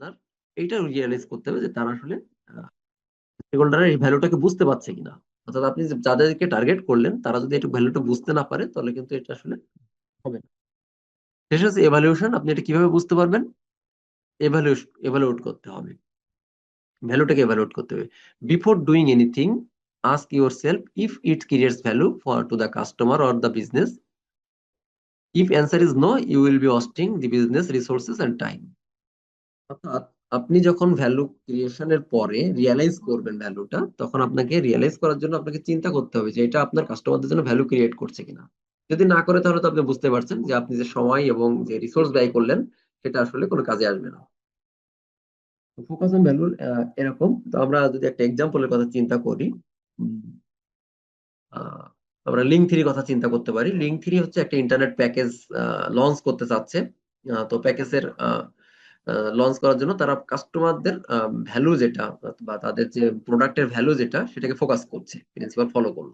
আপনার এইটা রিয়েলাইজ করতে হবে যে তারা আসলে স্টেকহোল্ডার এই ভ্যালুটাকে বুঝতে পারছে কিনা। অর্থাৎ আপনি যাদেরকে টার্গেট করলেন, তারা যদি একটু ভ্যালুটা বুঝতে না পারে, তাহলে কিন্তু এটা আসলে হবে না। শেষ হচ্ছে এভালুয়েশন আপনি এটা কীভাবে বুঝতে পারবেন? এভালুয়েশন এভালুয়েট করতে হবে। ভ্যালুটাকে এভালুয়েট করতে হবে। Before doing anything ask your self if it creates value for to the customer or the business if answer is no you will be wasting the business resources and time অর্থাৎ আপনি যখন value ক্রিয়েশনের পরে realise করবেন ভ্যালুটা তখন আপনাকে realise করার জন্য আপনাকে চিন্তা করতে হবে যে এটা আপনার কাস্টমারদের জন্য ভ্যালু ক্রিয়েট করছে কিনা। যদি না করে তাহলে তো আপনি বুঝতে পারছেন যে আপনি যে সময় এবং যে রিসোর্স ব্যয় করলেন, সেটা আসলে কোনো কাজে আসবে না। ফোকাস অন ভ্যালু এরকম। তো আমরা যদি একটা এক্সাম্পলের কথা চিন্তা করি আমরা লিঙ্ক থ্রি কথা চিন্তা করতে পারি। লিঙ্ক থ্রি হচ্ছে একটা ইন্টারনেট প্যাকেজ লঞ্চ করতে চাচ্ছে। তো প্যাকেজের লঞ্চ করার জন্য তারা কাস্টমারদের ভ্যালু যেটা বা তাদের যে প্রোডাক্টের ভ্যালু যেটা সেটাকে ফোকাস করছে প্রিন্সিপাল ফলো করল।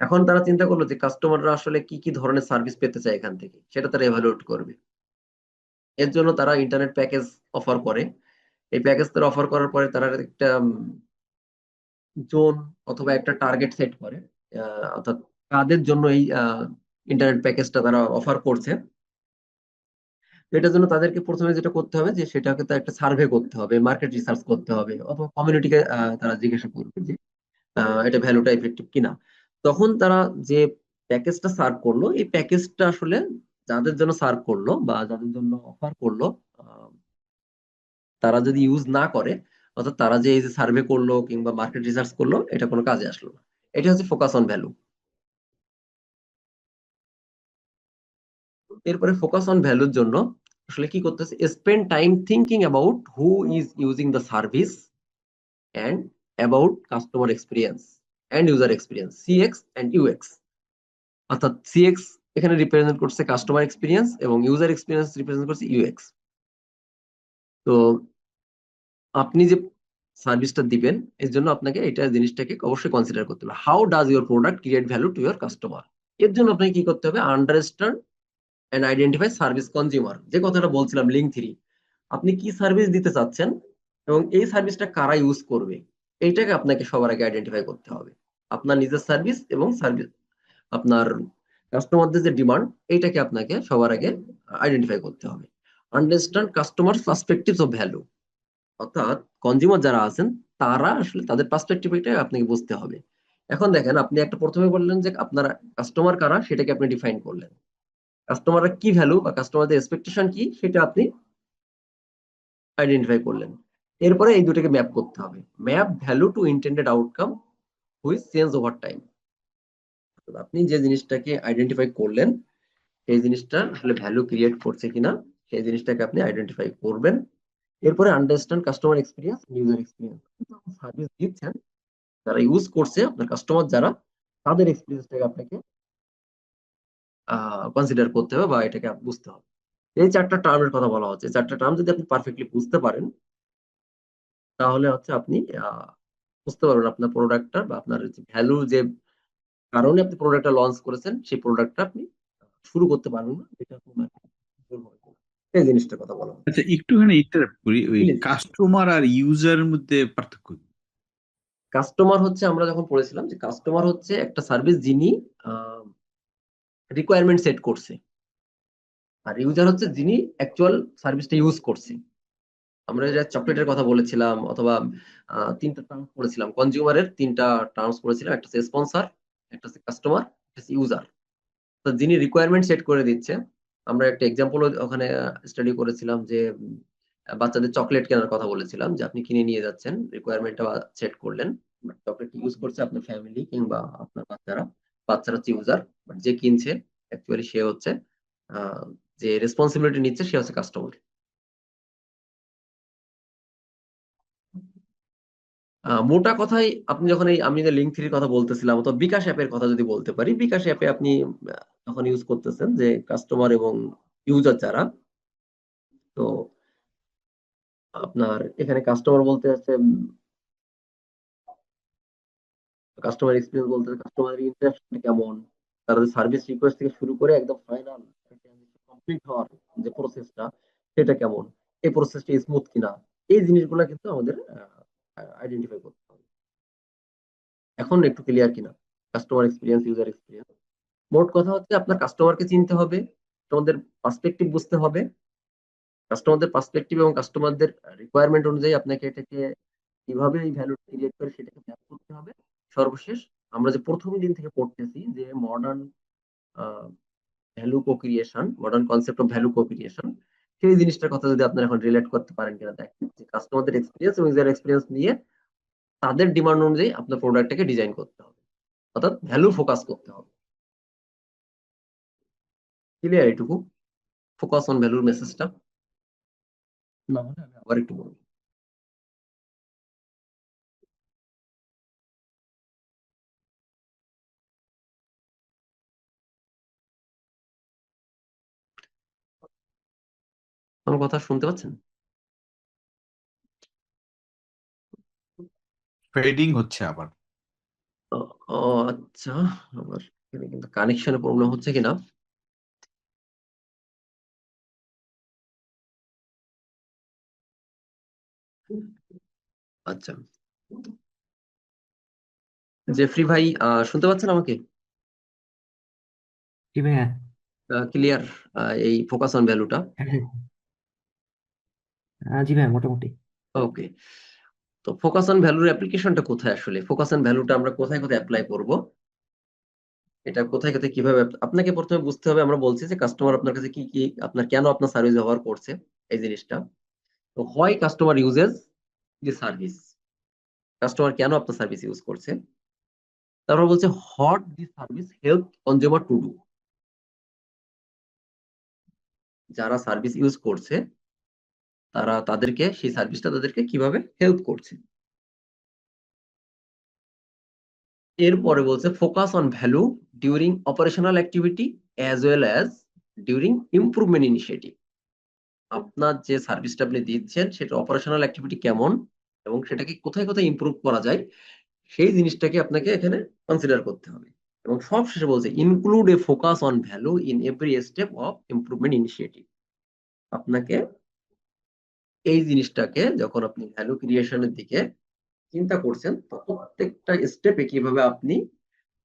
এখন তারা চিন্তা করল যে কাস্টমাররা আসলে কি কি ধরনের সার্ভিস পেতে চায় এখান থেকে, সেটা তারা এভালুয়েট করবে। এর জন্য তারা ইন্টারনেট প্যাকেজ অফার করে। এই প্যাকেজ তারা অফার করার পরে তারা একটা জোন অথবা একটা টার্গেট সেট করে। অর্থাৎ কাদের জন্য এই ইন্টারনেট প্যাকেজটা তারা অফার করছে। এটার জন্য তাদেরকে প্রথমে যেটা করতে হবে যে সেটাকে তো একটা সার্ভে করতে হবে মার্কেট রিসার্চ করতে হবে অথবা কমিউনিটিকে তারা জিজ্ঞাসা করবে যে এটা ভ্যালুটা ইফেক্টিভ কিনা। তখন তারা যে প্যাকেজটা সার্ভ করল, এই প্যাকেজটা আসলে যাদের জন্য সার্ভ করল বা যাদের জন্য অফার করল তারা যদি ইউজ না করে, অর্থাৎ তারা যে এই যে সার্ভে করল কিংবা মার্কেট রিসার্চ করল, এটা কোনো কাজে আসলো না। এটা হচ্ছে ফোকাস অন ভ্যালু এরপরে ফোকাস অন ভ্যালুর জন্য আসলে কি করতেছে? Spend time thinking about who is using the service and about customer experience and user experience CX and UX অর্থাৎ সিএক্স এখানে রিপ্রেজেন্ট করছে কাস্টমার এক্সপিরিয়েন্স এবং ইউজার এক্সপিরিয়েন্স রিপ্রেজেন্ট করছে ইউএক্স তো আপনি যে সার্ভিসটা দিবেন, এর জন্য আপনাকে এটা জিনিসটাকে অবশ্যই কনসিডার করতে হবে। How does your product create value to your customer এর জন্য আপনাকে কি করতে হবে? Understand and identify service consumer যে কথাটা বলছিলাম লিঙ্ক থ্রি আপনি কি সার্ভিস দিতে চাচ্ছেন এবং এই সার্ভিসটা কারা ইউজ করবে? এইটাকে আপনাকে সবার আগে আইডেন্টিফাই করতে হবে। আপনার নিজের সার্ভিস এবং সার্ভিস আপনার কাস্টমারদের যে ডিমান্ড এইটাকে আপনাকে সবার আগে আইডেন্টিফাই করতে হবে। Understand customer perspectives of value অর্থাৎ কনজিউমার যারা আছেন, তারা আসলে তাদের পার্সপেক্টিভ এটা আপনাকে বুঝতে হবে। এখন দেখেন, আপনি একটা প্রথমে বললেন যে আপনার কাস্টমার কারা, সেটাকে আপনি ডিফাইন করলেন। কাস্টমাররা কি ভ্যালু বা কাস্টমারদের এক্সপেকটেশন কি, সেটা আপনি আইডেন্টিফাই করলেন। এরপরে এই দুটোকে ম্যাপ করতে হবে। Map value to intended outcome which change over time আপনি যে জিনিসটাকে আইডেন্টিফাই করলেন, সেই জিনিসটা আসলে ভ্যালু ক্রিয়েট করছে কিনা, সেই জিনিসটাকে আপনি আইডেন্টিফাই করবেন। এরপরে understand customer experience user experience service দিচ্ছেন, যারা ইউজ করছে আপনার কাস্টমার যারা তাদের এক্সপিরিয়েন্সটাকে আপনাকে কনসিডার করতে হবে বা এটাকে বুঝতে হবে। এই চারটা টার্মের কথা বলা হচ্ছে। চারটা টার্ম যদি আপনি পারফেক্টলি বুঝতে পারেন তাহলে হচ্ছে আপনি বুঝতে পারবেন আপনার প্রোডাক্টটা বা আপনার যে ভ্যালু যে কারণে আপনি প্রোডাক্টটা লঞ্চ করেছেন সেই প্রোডাক্টটা আপনি শুরু করতে পারবেন না। এটা এই জিনিসটার কথা বলা আচ্ছা একটুখানি ইন্টারাপ্ট করি। ওই কাস্টমার আর ইউজারের মধ্যে পার্থক্য কাস্টমার হচ্ছে আমরা যখন পড়েছিলাম যে কাস্টমার হচ্ছে একটা সার্ভিস যিনি রিকোয়ারমেন্ট সেট করছে। আর ইউজার হচ্ছে যিনি অ্যাকচুয়াল সার্ভিসটা ইউজ করছে। আমরা যে চকলেটের কথা বলেছিলাম অথবা তিনটা টার্মস পড়েছিলাম কনজিউমারের তিনটা টার্মস করেছিলাম। একটা হচ্ছে স্পন্সার একটা হচ্ছে কাস্টমার একটা ইউজার তো যিনি রিকোয়ারমেন্ট সেট করে দিচ্ছে, আমরা একটা এক্সাম্পল ওখানে স্টাডি করেছিলাম যে বাচ্চাদের চকলেট কেনার কথা বলেছিলাম যে আপনি কিনে নিয়ে যাচ্ছেন রিকোয়ারমেন্টটা সেট করলেন। চকলেট ইউজ করছে আপনার ফ্যামিলি কিংবা আপনার বাচ্চারা। বাচ্চারা হচ্ছে ইউজার বাট যে কিনছে অ্যাকচুয়ালি সে হচ্ছে যে রেসপন্সিবিলিটি নিচ্ছে, সে হচ্ছে কাস্টমার মোটা কথাই আপনি যখন এই, আমি যে লিঙ্ক থ্রির কথা বলতেছিলাম, অথবা বিকাশ অ্যাপের কথা যদি বলতে পারি, বিকাশ অ্যাপে আপনি যখন ইউজ করতেছেন যে কাস্টমার এবং ইউজার যারা, তো আপনার এখানে কাস্টমার বলতে আছে কাস্টমার এক্সপিরিয়েন্স বলতে কাস্টমার ইন্টারাকশন কেমন? তারা সার্ভিস রিকোয়েস্ট থেকে শুরু করে একদম ফাইনাল কমপ্লিট হওয়ার যে প্রসেসটা সেটা কেমন? এই প্রসেসটা স্মুথ কিনা? এই জিনিসগুলো কিন্তু আমাদের আইডেন্টিফাই করতে হবে। এখন একটু ক্লিয়ার কিনা? কাস্টমার এক্সপিরিয়েন্স ইউজার এক্সপিরিয়েন্স মোট কথা হচ্ছে আপনার কাস্টমারকে চিনতে হবে কাস্টমারদের পার্সপেক্টিভ বুঝতে হবে। কাস্টমারদের পার্সপেক্টিভ এবং কাস্টমারদের রিকোয়ারমেন্ট অনুযায়ী আপনাকে এটাকে কীভাবে এই ভ্যালু ক্রিয়েট করে সেটাকে ম্যাপ করতে হবে। সর্বশেষ আমরা যে প্রথম দিন থেকে পড়তেছি যে modern value co creation modern concept of value co creation সেই জিনিসটার কথা যদি আপনারা এখন রিলেট করতে পারেন কিনা দেখেন যে কাস্টমারদের এক্সপিরিয়েন্স এবং ইউজার এক্সপিরিয়েন্স নিয়ে তাদের ডিমান্ড অনুযায়ী আপনার প্রোডাক্টটাকে ডিজাইন করতে হবে। অর্থাৎ ভ্যালু ফোকাস করতে হবে। ক্লিয়ার এটুকু? ফোকাস অন ভ্যালুর মেসেজটা না হলে আমি আবার একটু বলব। আমার কথা শুনতে পাচ্ছেন? ফেডিং হচ্ছে আবার। ও আচ্ছা আমার এখানে কিন্তু কানেকশনে প্রবলেম হচ্ছে কিনা? আচ্ছা। জেফরি ভাই আহ, শুনতে পাচ্ছেন আমাকে? ক্লিয়ার এই ফোকাস অন ভ্যালুটা জি ভাইয়া, মোটামুটি। ওকে। তো ফোকাস অন ভ্যালুর অ্যাপ্লিকেশনটা কোথায় আসলে? ফোকাস অন ভ্যালুটা আমরা কোথায় কোথায় অ্যাপ্লাই করব? এটা কোথায় কোথায় কীভাবে আপনাকে প্রথমে বুঝতে হবে, আমরা বলছি যে কাস্টমার আপনার কাছে কি কি, আপনার কেন আপনার সার্ভিস ব্যবহার করছে এই জিনিসটা। তো হয় customer uses the service customer কেন আপনার সার্ভিস ইউজ করছে? তারপর বলছে how the service help consumer to do যারা সার্ভিস ইউজ করছে তারা তাদেরকে, সেই সার্ভিসটা তাদেরকে কীভাবে হেল্প করছে। এরপরে বলছে focus on value during operational activity as well as during improvement initiative আপনার যে সার্ভিসটা আপনি দিচ্ছেন সেটা অপারেশনাল অ্যাক্টিভিটি কেমন এবং সেটাকে কোথায় কোথায় ইমপ্রুভ করা যায়, সেই জিনিসটাকে আপনাকে এখানে কনসিডার করতে হবে। এবং সব শেষে বলছে include a focus on value in every step of improvement initiative আপনাকে এই জিনিসটাকে যখন আপনি ভ্যালু ক্রিয়েশনের দিকে চিন্তা করছেন প্রত্যেকটা স্টেপে কীভাবে আপনি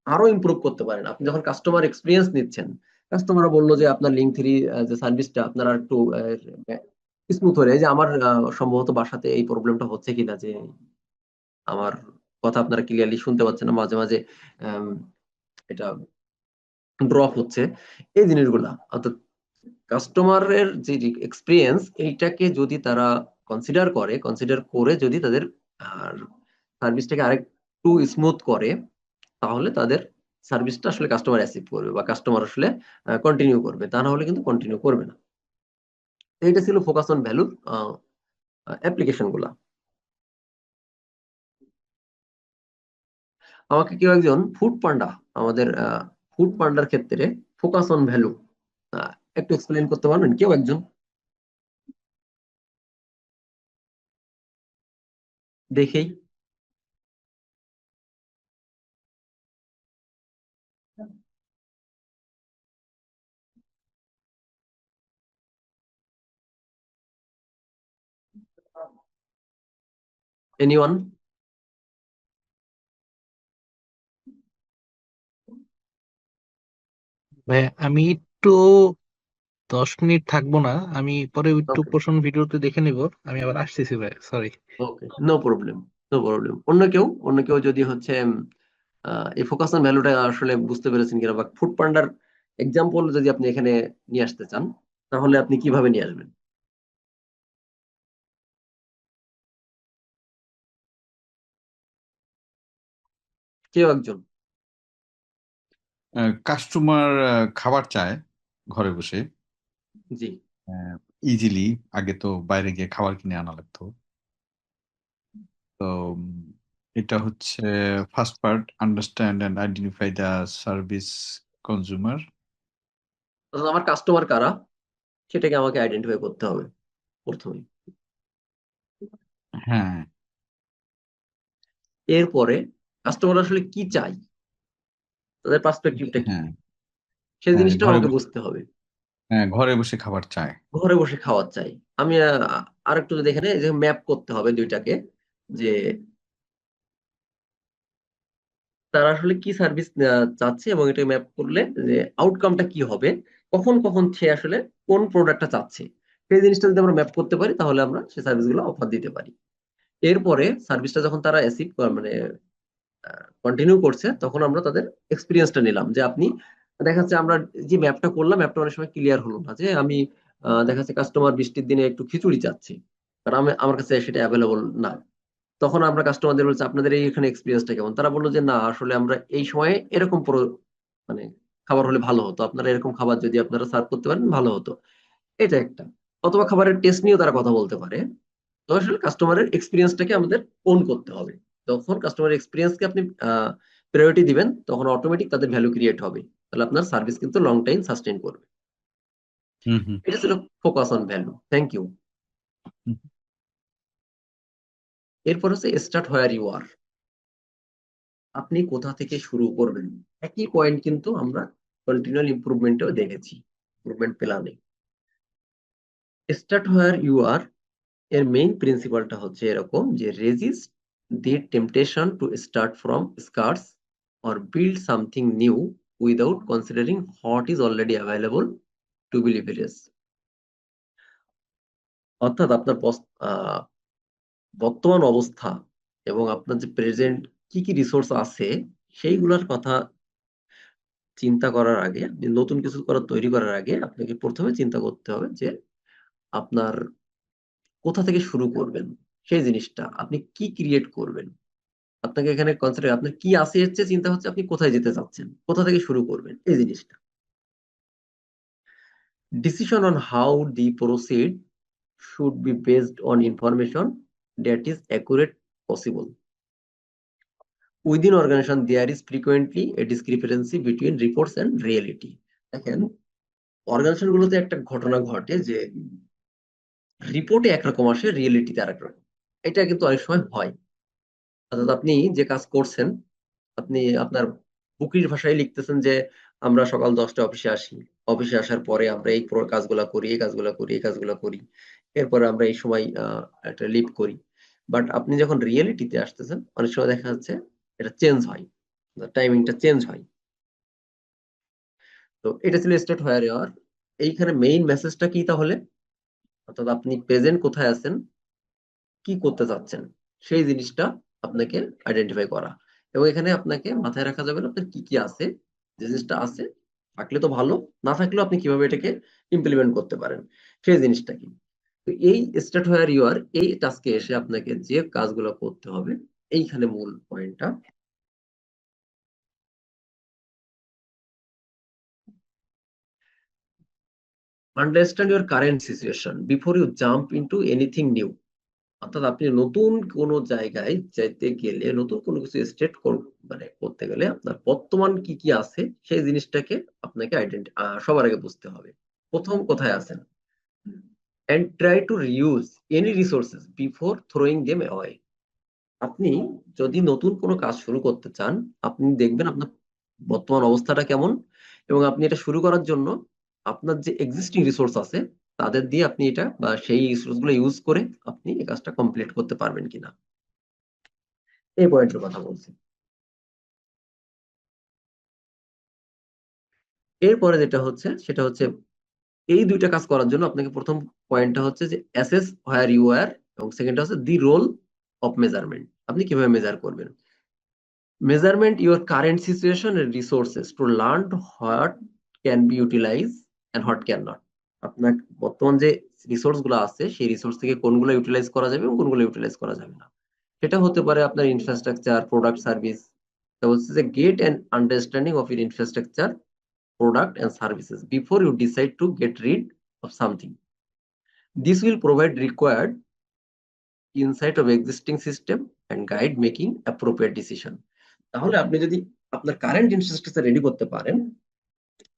আরও ইমপ্রুভ করতে পারেন? আপনি যখন কাস্টমার এক্সপিরিয়েন্স নিচ্ছেন কাস্টমার বলল যে আপনার লিঙ্ক থ্রি যে সার্ভিসটা আপনার একটু স্মুথ হয়ে যে আমার সম্ভবত বাসাতে এই প্রবলেমটা হচ্ছে কিনা যে আমার কথা আপনারা ক্লিয়ারলি শুনতে পাচ্ছেন না, মাঝে মাঝে এটা ড্রপ হচ্ছে। এই জিনিসগুলা, অর্থাৎ কাস্টমারের যে এক্সপিরিয়েন্স এইটাকে যদি তারা কনসিডার করে কনসিডার করে যদি তাদের সার্ভিসটাকে আরেকটু স্মুথ করে, তাহলে তাদের সার্ভিসটা আসলে কাস্টমার অ্যাসিভ করবে বা কাস্টমার আসলে কন্টিনিউ করবে। তা না হলে কিন্তু কন্টিনিউ করবে না। এটা ছিল ফোকাস অন ভ্যালু অ্যাপ্লিকেশনগুলা। আমাকে কেউ একজন ফুড পান্ডা আমাদের ফুড পান্ডার ক্ষেত্রে ফোকাস অন ভ্যালু একটু এক্সপ্লেন করতে পারবেন কেউ একজন দেখেই এনিওয়ান ভাই আমি একটু দশ মিনিট থাকব না আমি পরে একটু. পোষণ ভিডিওতে দেখে নিব আমি আবার আসতেছি ভাই sorry okay no problem no problem অন্য কেউ অন্য কেউ যদি হচ্ছে আহ, এই ফোকাস অন ভ্যালুটা আসলে বুঝতে পেরেছেন কিনা বা ফুড পান্ডার এক্সাম্পল যদি আপনি এখানে নিয়ে আসতে চান তাহলে আপনি কীভাবে নিয়ে আসবেন? কেউ একজন। কাস্টমার খাবার চায় ঘরে বসে। জি। ইজিলি আগে তো বাইরে গিয়ে খাবার কিনে আনা লাগতো। তো এটা হচ্ছে first part understand and identify the service consumer অর্থাৎ আমার কাস্টমার কারা? সেটাকে আমাকে আইডেন্টিফাই করতে হবে প্রথমে হ্যাঁ। এরপরে কাস্টমার আসলে কি চাই? তাদের পার্সপেক্টিভটা কি? হ্যাঁ। সেই হ্যাঁ, জিনিসটা আমাকে বুঝতে হবে। হ্যাঁ ঘরে বসে খাবার চায় ঘরে বসে খাওয়ার চাই। আমি আহ, আরেকটু যদি এখানে যে ম্যাপ করতে হবে দুইটাকে যে তারা আসলে কি সার্ভিস চাচ্ছে এবং এটা ম্যাপ করলে যে আউটকামটা কি হবে কখন কখন সে আসলে কোন প্রোডাক্টটা চাচ্ছে। সেই জিনিসটা যদি আমরা ম্যাপ করতে পারি তাহলে আমরা সেই সার্ভিসগুলো অফার দিতে পারি। এরপরে সার্ভিসটা যখন তারা অ্যাসিভ মানে কন্টিনিউ করছে তখন আমরা তাদের এক্সপিরিয়েন্সটা নিলাম যে আপনি দেখা যাচ্ছে আমরা যে ম্যাপটা করলাম ম্যাপটা অনেক সময় ক্লিয়ার হলো না যে আমি দেখা যাচ্ছে কাস্টমার বৃষ্টির দিনে একটু খিচুড়ি চাচ্ছি। কারণ আমি, আমার কাছে সেটা অ্যাভেলেবল না তখন আমরা কাস্টমারদের বলছি, আপনাদের এইখানে এক্সপিরিয়েন্সটা কেমন? তারা বলল যে, না, আসলে আমরা এই সময়ে এরকম মানে খাবার হলে ভালো হতো। আপনারা এরকম খাবার যদি আপনারা সার্ভ করতে পারেন, ভালো হতো। এটা একটা। অথবা খাবারের টেস্ট নিয়েও তারা কথা বলতে পারে। তো আসলে কাস্টমারের এক্সপিরিয়েন্সটাকে আমাদের ওন করতে হবে। যখন কাস্টমার এক্সপিরিয়েন্সকে আপনি প্রায়োরিটি দিবেন, তখন অটোমেটিক তাদের ভ্যালু ক্রিয়েট হবে। তাহলে আপনার সার্ভিস কিন্তু লং টাইম সাস্টেইন করবে। এটা ছিল focus on value thank you এরপর হচ্ছে স্টার্ট হোয়ার ইউ আর আপনি কোথা থেকে শুরু করবেন? একই পয়েন্ট কিন্তু আমরা কন্টিনিউয়াল ইমপ্রুভমেন্টেও দেখেছি। ইমপ্রুভমেন্ট প্ল্যানে স্টার্ট হোয়ার ইউ আর এর মেইন প্রিন্সিপালটা হচ্ছে এরকম যে resist the temptation to start from scratch or build something new without considering what is already available to be leverage অর্থাৎ আপনার বর্তমান অবস্থা এবং আপনার যে প্রেজেন্ট কি কি রিসোর্স আছে, সেইগুলোর কথা চিন্তা করার আগে নতুন কিছু করার, তৈরি করার আগে আপনাকে প্রথমে চিন্তা করতে হবে যে আপনার কোথা থেকে শুরু করবেন, সেই জিনিসটা আপনি কি ক্রিয়েট করবেন। আপনাকে এখানে কনসেপ্ট আপনার কি আসে এসছে চিন্তা হচ্ছে আপনি কোথায় যেতে চাচ্ছেন? কোথা থেকে শুরু করবেন? এই জিনিসটা। Decision on how the proceed should be based on information that is accurate possible within organisation there is frequently a discrepancy between reports and reality দেখেন অর্গানাইজেশন গুলোতে একটা ঘটনা ঘটে যে রিপোর্টে একরকম আসে রিয়েলিটিতে আরেক রকম এটা কিন্তু অনেক সময় হয়। অর্থাৎ আপনি যে কাজ করছেন, আপনি আপনার বুকির ভাষায় লিখতেছেন যে, আমরা সকাল দশটা অফিসে আসি। অফিসে আসার পরে আমরা এই কাজগুলা করি, এই কাজগুলা করি, এই কাজগুলা করি। এরপরে আমরা এই সময় একটা লিভ করি। বাট আপনি যখন রিয়েলিটিতে আসতেছেন, অনেক সময় দেখা যাচ্ছে এটা চেঞ্জ হয়। টাইমিংটা চেঞ্জ হয়। তো এটা ছিল স্টেট হোয়ার ইয়ার এইখানে মেইন মেসেজটা কি তাহলে? অর্থাৎ আপনি প্রেজেন্ট কোথায় আছেন? কি করতে চাচ্ছেন? সেই জিনিসটা আপনাকে আইডেন্টিফাই করা। এবং এখানে আপনাকে মাথায় রাখা যাবে আপনার কি কি আছে, যে জিনিসটা আছে, থাকলে তো ভালো, না থাকলেও আপনি কীভাবে এটাকে ইমপ্লিমেন্ট করতে পারেন? সেই জিনিসটা কি? তো এই স্টেট হোয়ার ইউ আর এই টাস্কে এসে আপনাকে যে কাজগুলো করতে হবে, এইখানে মূল পয়েন্টটা understand your current situation before you jump into anything new অর্থাৎ আপনি নতুন কোনো জায়গায় যাইতে গেলে, নতুন কোনো কিছু স্টেট মানে করতে গেলে আপনার বর্তমান কি কি আছে, সেই জিনিসটাকে আপনাকে আইডেন্টি সবার আগে বুঝতে হবে। প্রথম কোথায় আছেন and try to reuse any resources before throwing them away আপনি যদি নতুন কোনো কাজ শুরু করতে চান, আপনি দেখবেন আপনার বর্তমান অবস্থাটা কেমন এবং আপনি এটা শুরু করার জন্য আপনার যে এক্সিস্টিং রিসোর্স আছে তাদের দিয়ে আপনি এটা বা সেই রিসোর্সগুলো ইউজ করে আপনি এই কাজটা কমপ্লিট করতে পারবেন কিনা। এই পয়েন্টের কথা বলছি। এরপরে যেটা হচ্ছে, সেটা হচ্ছে এই দুইটা কাজ করার জন্য আপনাকে প্রথম পয়েন্টটা হচ্ছে যে অ্যাসেস হোয়ার ইউ আর এবং সেকেন্ডটা হচ্ছে দি রোল অফ মেজারমেন্ট আপনি কীভাবে মেজার করবেন? Measurement your current situation resources to learn what can be utilise and what can not আপনার বর্তমান যে রিসোর্সগুলো আছে, সেই রিসোর্স থেকে কোনগুলো ইউটিলাইজ করা যাবে এবং কোনগুলো ইউটিলাইজ করা যাবে না সেটা হতে পারে আপনার ইনফ্রাস্ট্রাকচার প্রোডাক্ট সার্ভিস হচ্ছে যে get and understanding of your infrastructure product and services before you decide to get rid of something. This will provide required insight of existing system and guide making appropriate decision তাহলে আপনি যদি আপনার current infrastructure ready করতে পারেন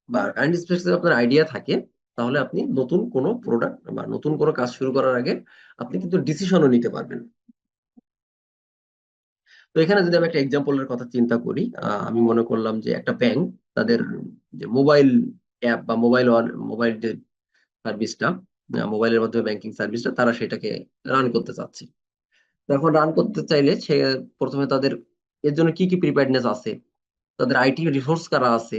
বা current infrastructure আপনার idea থাকে তাহলে আপনি নতুন কোনো প্রোডাক্ট বা নতুন কোনো কাজ শুরু করার আগে আপনি কিন্তু ডিসিশনও নিতে পারবেন। তো এখানে যদি আমি একটা এক্সাম্পলের কথা চিন্তা করি আমি মনে করলাম যে একটা ব্যাংক তাদের যে মোবাইল অ্যাপ বা মোবাইল মোবাইল যে সার্ভিসটা মোবাইলের মাধ্যমে ব্যাংকিং সার্ভিসটা তারা সেটাকে রান করতে চাচ্ছে। এখন রান করতে চাইলে সে প্রথমে তাদের এর জন্য কি কি প্রিপেয়ারনেস আছে? তাদের আইটি রিসোর্স কারা আছে?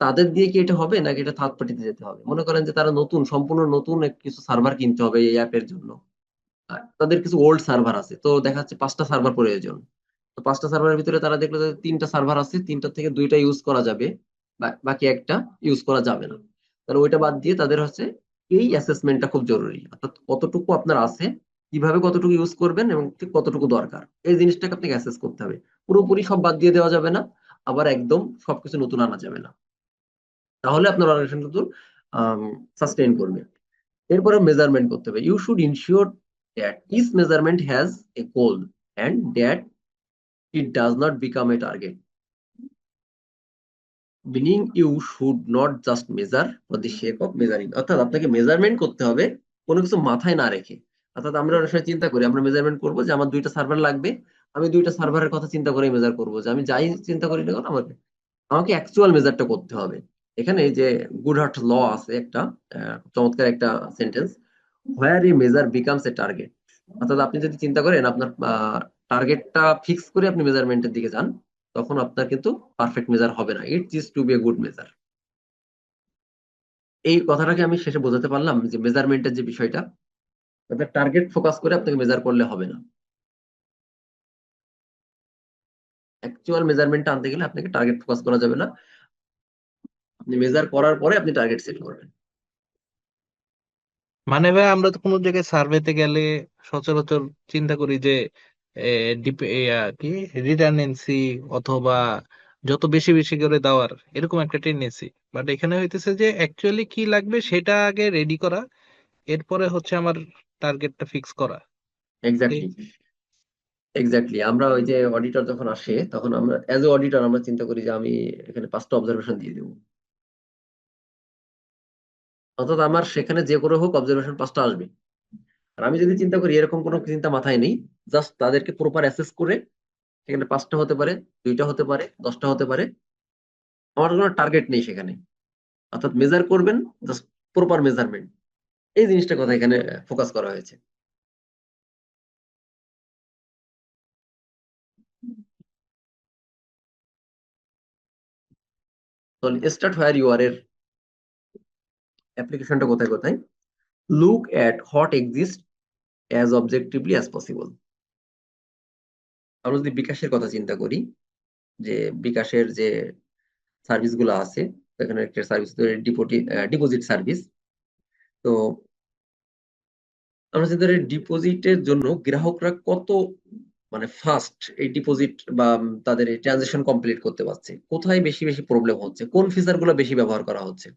তাদের দিয়ে কি এটা হবে নাকি এটা থার্ড পার্টিতে যেতে হবে? মনে করেন যে তারা নতুন, সম্পূর্ণ নতুন কিছু সার্ভার কিনতে হবে এই অ্যাপের জন্য। তাদের কিছু ওল্ড সার্ভার আছে, তো দেখা যাচ্ছে পাঁচটা সার্ভার প্রয়োজন। তো পাঁচটা সার্ভারের ভিতরে তারা দেখল যে তিনটা সার্ভার আছে তিনটা থেকে দুইটা ইউজ করা যাবে বাকি একটা ইউজ করা যাবে না। তাহলে ওইটা বাদ দিয়ে তাদের হচ্ছে এই অ্যাসেসমেন্টটা খুব জরুরি। অর্থাৎ কতটুকু আপনার আছে, কীভাবে কতটুকু ইউজ করবেন এবং কতটুকু দরকার। এই জিনিসটাকে আপনাকে অ্যাসেস করতে হবে। পুরোপুরি সব বাদ দিয়ে দেওয়া যাবে না, আবার একদম সবকিছু নতুন আনা যাবে না। তাহলে আপনার অর্গানাইজেশন কিন্তু সাস্টেইন করবে। এরপরে মেজারমেন্ট করতে হবে। You should ensure that is measurement has a goal and that it does not become a target meaning you should not just measure for the sake of measuring অর্থাৎ আপনাকে measurement করতে হবে, কোনো কিছু মাথায় না রেখে। অর্থাৎ আমরা অনেক সময় চিন্তা করি, আমরা মেজারমেন্ট করব যে আমার দুইটা সার্ভার লাগবে, আমি দুইটা সার্ভারের কথা চিন্তা করে মেজার করব। যে আমি যাই চিন্তা করি না আমাকে আমাকে অ্যাকচুয়াল মেজারটা করতে হবে। এখানে যে গুড হার্ট ল আছে একটা চমৎকার একটা sentence where a measure becomes a target অর্থাৎ আপনি যদি চিন্তা করেন, আপনার টার্গেটটা ফিক্স করে আপনি মেজারমেন্টের দিকে যান, তখন আপনার কিন্তু পারফেক্ট মেজার হবে না। It is to be a good measure এই কথাটাকে আমি শেষে বোঝাতে পারলাম যে মেজারমেন্টের যে বিষয়টা আপনার টার্গেট ফোকাস করে আপনাকে মেজার করলে হবে না। অ্যাকচুয়াল মেজারমেন্টটা আনতে গেলে আপনাকে টার্গেট ফোকাস করা যাবে না। আপনি মেজার করার পরে আপনি টার্গেট সেট করবেন। মানে ভাই আমরা তো কোনো জায়গায় সার্ভেতে গেলে সচরাচর চিন্তা করি যে কি? রিডান্ডেন্সি অথবা যত বেশি বেশি করে দেওয়ার এরকম একটা টেন্ডেন্সি বাট এখানে হইতেছে যে অ্যাকচুয়ালি কি লাগবে সেটা আগে রেডি করা এরপরে হচ্ছে আমার টার্গেটটা ফিক্স করা। এক্স্যাক্টলি এক্স্যাক্টলি আমরা ওই যে অডিটর যখন আসে তখন আমরা অ্যাজ এ অডিটর আমরা চিন্তা করি যে আমি এখানে পাঁচটা অবজারভেশন দিয়ে দেবো। অর্থাৎ আমার সেখানে যে করে হোক অবজারভেশন পাঁচটা আসবে। আর আমি যদি চিন্তা করি, এরকম কোনো চিন্তা মাথায় নেই জাস্ট তাদেরকে প্রপার অ্যাসেস করে, সেখানে পাঁচটা হতে পারে, দুইটা হতে পারে, দশটা হতে পারে, আমার কোনো টার্গেট নেই সেখানে। অর্থাৎ মেজার করবেন জাস্ট প্রপার মেজারমেন্ট এই জিনিসটা কথা এখানে ফোকাস করা হয়েছে। স্টার্ট হোয়ার ইউ আর এর অ্যাপ্লিকেশনটা কোথায় কোথায়? Look at what exist as objectively as possible আমরা যদি বিকাশের কথা চিন্তা করি, যে বিকাশের যে সার্ভিসগুলো আছে, এখানে একটা সার্ভিস ডিপোজিট সার্ভিস তো আমরা চিন্তা করি ডিপোজিটের জন্য গ্রাহকরা কত মানে ফাস্ট এই ডিপোজিট বা তাদের ট্রানজেকশন কমপ্লিট করতে পারছে? কোথায় বেশি বেশি প্রবলেম হচ্ছে? কোন ফিচারগুলো বেশি ব্যবহার করা হচ্ছে?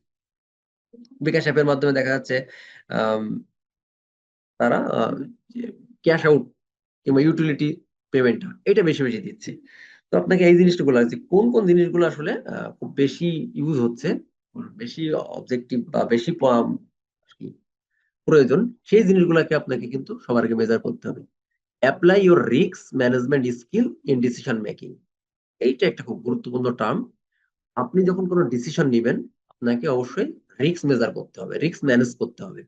বিকাশ অ্যাপের মাধ্যমে দেখা যাচ্ছে তারা ক্যাশ আউট কিংবা ইউটিলিটি পেমেন্টটা এটা বেশি বেশি দিচ্ছে। তো আপনাকে এই জিনিসগুলো আছে কোন কোন জিনিসগুলো আসলে খুব বেশি ইউজ হচ্ছে বেশি অবজেক্টিভ বা বেশি প্রয়োজন, সেই জিনিসগুলোকে আপনাকে কিন্তু সবার আগে মেজার করতে হবে। Apply your risk management skill in decision making এইটা একটা খুব গুরুত্বপূর্ণ টার্ম আপনি যখন কোনো ডিসিশন নেবেন, আপনাকে অবশ্যই রিস্ক মেজার করতে হবে রিস্ক ম্যানেজ করতে হবে।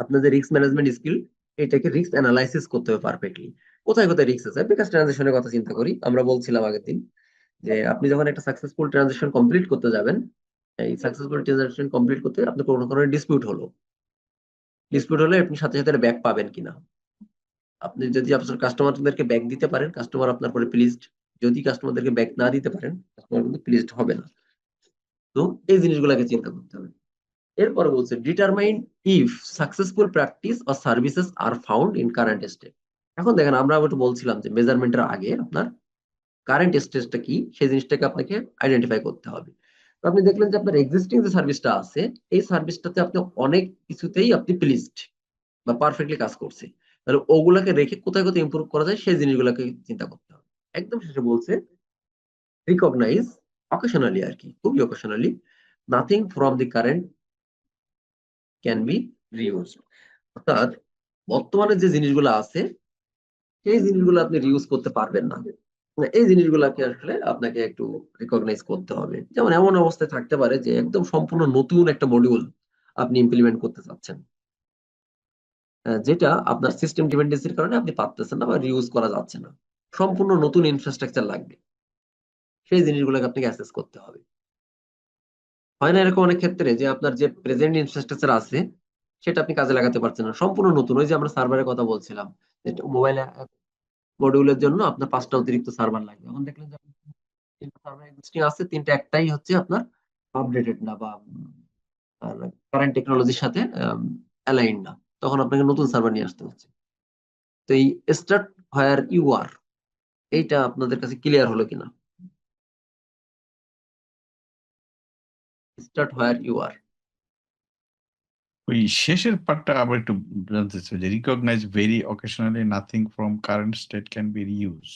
আপনার যে রিস্ক ম্যানেজমেন্ট স্কিল এটাকে রিস্ক অ্যানালাইসিস করতে হবে পারফেক্টলি কোথায় কোথায় রিস্ক আছে? বিকাশ ট্রানজেকশনের কথা চিন্তা করি, আমরা বলছিলাম আগের দিন যে আপনি যখন একটা সাকসেসফুল ট্রানজেকশন কমপ্লিট করতে যাবেন, এই সাকসেসফুল ট্রানজেকশন কমপ্লিট করতে আপনার কোনো কোনো ডিসপিউট হলো। ডিসপিউট হলে আপনি সাথে সাথে ব্যাক পাবেন কিনা। আপনি যদি আপনার কাস্টমারদেরকে ব্যাক দিতে পারেন কাস্টমার আপনার পরে প্লিজড যদি কাস্টমারদেরকে ব্যাক না দিতে পারেন কাস্টমার কিন্তু প্লিজড হবে না। তো এই জিনিসগুলোকে চিন্তা করতে হবে। এরপর বলছে determine if successful practice or services are found in current state এখন দেখেন, আমরা একটু বলছিলাম যে মেজারমেন্টের আগে আপনার কারেন্ট স্টেজটা কি, সেই জিনিসটাকে আপনাকে আইডেন্টিফাই করতে হবে। তো আপনি দেখলেন যে আপনার এক্সিস্টিং যে সার্ভিসটা আছে, এই সার্ভিসটাতে আপনি অনেক কিছুতেই আপনি প্লিজড বা পারফেক্টলি কাজ করছে। তাহলে ওগুলাকে রেখে কোথায় কোথায় ইমপ্রুভ করা যায়, সেই জিনিসগুলোকে চিন্তা করতে হবে। একদম শেষে বলছে রিকগনাইজ অকেশনালি আর কি খুবই occasionally nothing from the current can be reuse অর্থাৎ বর্তমানে যে জিনিসগুলো আছে, সেই জিনিসগুলো আপনি রিউজ করতে পারবেন না। এই জিনিসগুলোকে আসলে আপনাকে একটু রিকগনাইজ করতে হবে। যেমন এমন অবস্থায় থাকতে পারে যে একদম সম্পূর্ণ নতুন একটা মডিউল আপনি ইমপ্লিমেন্ট করতে চাচ্ছেন। যেটা আপনার সিস্টেম ডিপেন্ডেন্সির কারণে আপনি পারতেছেন না বা রিউজ করা যাচ্ছে না। সম্পূর্ণ নতুন ইনফ্রাস্ট্রাকচার লাগবে। সেই জিনিসগুলোকে আপনাকে অ্যাসেস করতে হবে। হয় না এরকম অনেক ক্ষেত্রে যে আপনার যে প্রেজেন্ট ইনফ্রাস্ট্রাকচার আছে, সেটা আপনি কাজে লাগাতে পারছেন না। সম্পূর্ণ নতুন। ওই যে আমরা সার্ভারের কথা বলছিলাম মোবাইল মডিউলের জন্য আপনার পাঁচটা অতিরিক্ত সার্ভার লাগবে। এখন দেখলেন যে সার্ভার এক্সিস্টিং আছে, তিনটা একটাই হচ্ছে আপনার আপডেটেড না বা কারেন্ট টেকনোলজির সাথে অ্যালাইন না। তখন আপনাকে নতুন সার্ভার নিয়ে আসতে হচ্ছে। তো এই স্টার্ট হোয়ার ইউ আর এইটা আপনাদের কাছে ক্লিয়ার হলো কিনা? স্টার্ট হোয়ার ইউ আর ওই শেষের পার্টটা আবার একটু জানতে চাই যে recognise very occasionally nothing from current state can be reuse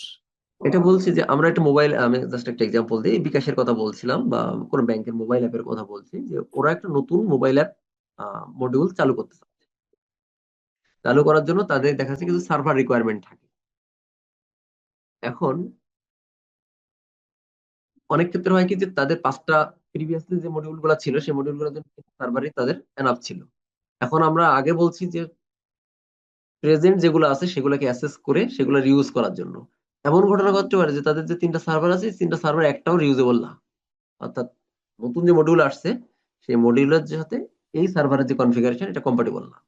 এটা বলছি যে আমরা একটা মোবাইল আমি জাস্ট একটা এক্সাম্পল দিই বিকাশের কথা বলছিলাম বা কোন ব্যাংকের মোবাইল অ্যাপের কথা বলছি যে ওরা একটা নতুন মোবাইল অ্যাপ মডিউল চালু করতে চাচ্ছে। চালু করার জন্য তাদের দেখা যাচ্ছে কিছু সার্ভার রিকোয়ারমেন্ট থাকে। এখন অনেক ক্ষেত্রে হয় কি যে তাদের পাঁচটা প্রিভিয়াসলি যে মডিউলগুলো ছিল, সেই মডিউলগুলোর জন্য সার্ভারই তাদের এনাফ ছিল। এখন আমরা আগে বলছি যে প্রেজেন্ট যেগুলো আছে সেগুলোকে অ্যাসেস করে সেগুলো রিউজ করার জন্য। এমন ঘটনা ঘটতে পারে যে তাদের যে তিনটা সার্ভার আছে তিনটা সার্ভার একটাও রিউজেবল না। অর্থাৎ নতুন যে মডিউল আসছে, সেই মডিউলের সাথে এই সার্ভারের যে কনফিগারেশন এটা কম্পাটিবল না।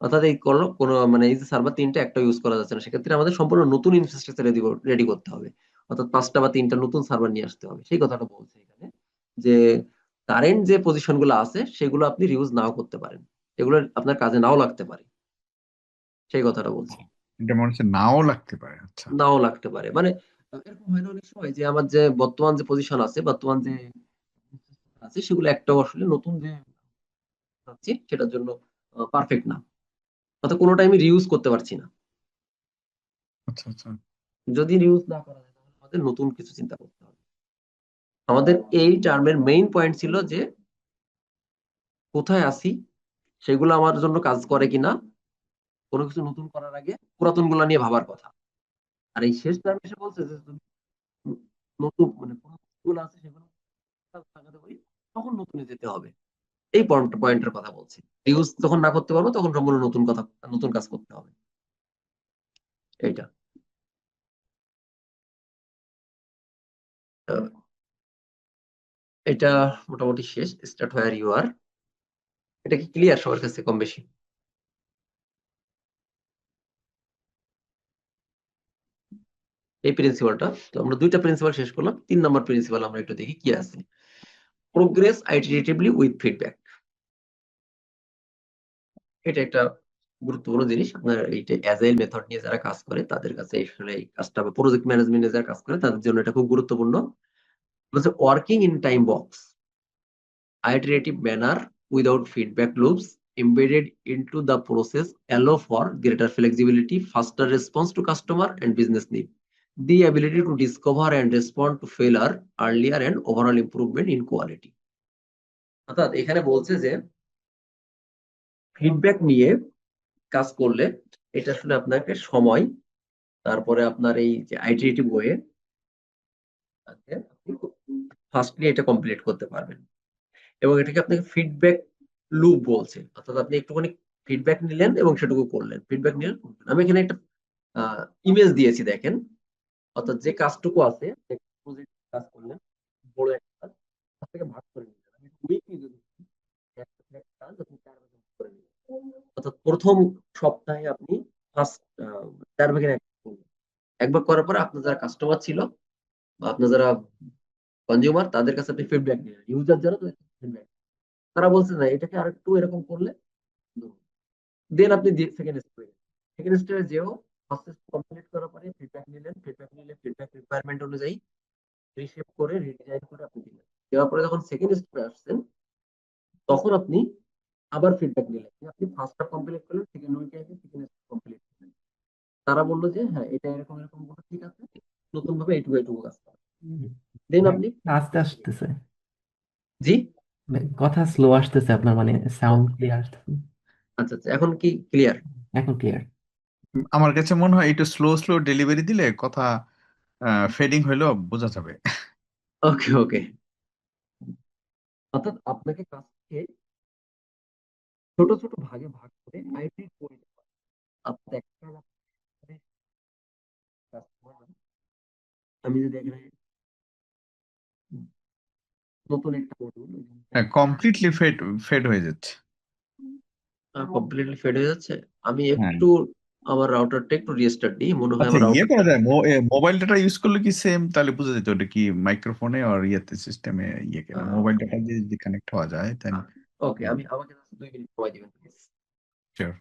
অর্থাৎ এই কোনো কোনো মানে এই যে সার্ভার তিনটা একটা ইউজ করা যাচ্ছে না। সেক্ষেত্রে আমাদের সম্পূর্ণ নতুন ইনফ্রাস্ট্রাকচার রেডি করতে হবে। অর্থাৎ পাঁচটা বা তিনটা নতুন সার্ভার নিয়ে আসতে হবে। সেই কথাটা বলছে এখানে। যে কারেন্ট যে পজিশনগুলো আছে সেগুলো আপনি রিউজ নাও করতে পারেন। এগুলো আপনার কাজে নাও লাগতে পারে। সেই কথাটা বলছি। এটা মনে হচ্ছে নাও লাগতে পারে আচ্ছা। নাও লাগতে পারে। মানে এরকম হয় না অনেক সময় যে আমার যে বর্তমান যে পজিশন আছে বর্তমান যে আছে সেগুলো একটাও আসলে নতুন যে আছে সেটার জন্য পারফেক্ট না। অর্থাৎ কোনোটা আমি রিউজ করতে পারছি না। আচ্ছা আচ্ছা। যদি রিউজ না করা যায় তাহলে আমাদের নতুন কিছু চিন্তা করতে হবে। আমাদের এই টার্মের মেইন পয়েন্ট ছিল যে কোথায় আসি সেগুলো আমার জন্য কাজ করে কিনা, কোনো কিছু নতুন করার আগে পুরাতনগুলা নিয়ে ভাবার কথা। আর এই শেষ টার্মে এসে বলছে যে নতুন মানে পুরাতন আছে সেগুলো লাগাতে পারি, তখন নতুনে যেতে হবে। এই পয়েন্ট পয়েন্টের কথা বলছি। ইউজ যখন না করতে পারব, তখন সম্পূর্ণ নতুন কথা, নতুন কাজ করতে হবে। এইটা। এটা মোটামুটি শেষ। স্টার্ট হোয়ার ইউ আর এটা কি ক্লিয়ার সবার কাছে কম বেশি? এই প্রিন্সিপালটা তো আমরা দুইটা প্রিন্সিপাল শেষ করলাম। তিন নম্বর প্রিন্সিপাল আমরা একটু দেখি কি আছে। প্রোগ্রেস আইটারেটিভলি উইথ ফিডব্যাক এটা একটা গুরুত্বপূর্ণ জিনিস। আপনার এইটা অ্যাজাইল মেথড নিয়ে যারা কাজ করে, তাদের কাছে আসলে এই কাজটা প্রজেক্ট ম্যানেজমেন্টে যারা কাজ করে, তাদের জন্য এটা খুব গুরুত্বপূর্ণ। বলছে working in time box iterative manner without feedback loops embedded into the process allow for greater flexibility faster response to customer and business need the ability to discover and respond to failure earlier and overall improvement in quality অর্থাৎ এখানে বলছে যে feedback নিয়ে কাজ করলে এটা আসলে আপনাকে সময় তারপরে আপনার এই যে আইটিরেটিভ ওয়ে ফার্স্টলি এটা কমপ্লিট করতে পারবেন। এবং এটাকে আপনাকে ফিডব্যাক লুপ বলছে। অর্থাৎ আপনি একটুখানি ফিডব্যাক নিলেন এবং সেটুকু করলেন। ফিডব্যাক নিলেন আমি এখানে একটা ইমেজ দিয়েছি দেখেন। অর্থাৎ যে কাজটুকু আছে কাজ করলেন, বড় একটা কাজ তার ভাগ করে নিলেন। আমি উইকলি যদি অর্থাৎ প্রথম সপ্তাহে আপনি ফার্স্ট চার ভাগের এক করলেন। এক করার পরে আপনার যারা কাস্টমার ছিল বা আপনার যারা কনজিউমার তাদের কাছে আপনি ফিডব্যাক নিলেন ইউজার যারা ফিডব্যাক তারা বলছে, না, এটাকে আর একটু এরকম করলে দেন আপনি সেকেন্ড স্টেপে সেকেন্ড স্টেপে যেও ফার্স্ট স্টেপ কমপ্লিট করার পরে ফিডব্যাক নিলেন। ফিডব্যাক নিলে ফিডব্যাক রিকোয়ারমেন্ট অনুযায়ী রিশেপ করে রিডিজাইন করে আপনি দিলেন। দেওয়ার পরে যখন সেকেন্ড স্টেপে আসছেন, তখন আপনি আবার ফিডব্যাক নিলেন। আপনি ফার্স্ট কমপ্লিট করলেন সেকেন্ড উইকে এসে সেকেন্ড স্টেপ কমপ্লিট করলেন। তারা বলল যে হ্যাঁ এটা এরকম এরকম ঠিক আছে। নতুন ভাবে এইটুকু এইটুকু কাজ দেন আপনি? আস্তে আসতেছে। জি? কথা স্লো আসতেছে আপনার মানে সাউন্ড ক্লিয়ার আসতেছে। আচ্ছা আচ্ছা এখন কি ক্লিয়ার এখন ক্লিয়ার আমার কাছে মনে হয় একটু স্লো স্লো ডেলিভারি দিলে কথা ফেডিং হইলেও বোঝা যাবে। ওকে ওকে অর্থাৎ আপনাকে কাজকে ছোট ছোট ভাগে ভাগ করে হাইব্রিড করে পারে একটা আমি যদি এখানে নতুন একটা মডিউল কমপ্লিটলি ফেড ফেড হয়ে যাচ্ছে। কমপ্লিটলি ফেড হয়ে যাচ্ছে। আমি হ্যাঁ। একটু আমার রাউটারটা একটু রিস্টার্ট দিই মনে হয় আচ্ছা আমার ইয়ে router- করা যায় মোবাইল ডাটা ইউজ করলে কি সেম তাহলে বোঝা যেত ওটা কি মাইক্রোফোনে আর ইয়েতে সিস্টেমে ইয়ে কেনা। আহ, মোবাইল ডাটা দিয়ে যদি কানেক্ট হওয়া যায় তাই ওকে আমি আমাকে just দুই মিনিট সময় দিবেন প্লিজ শিওর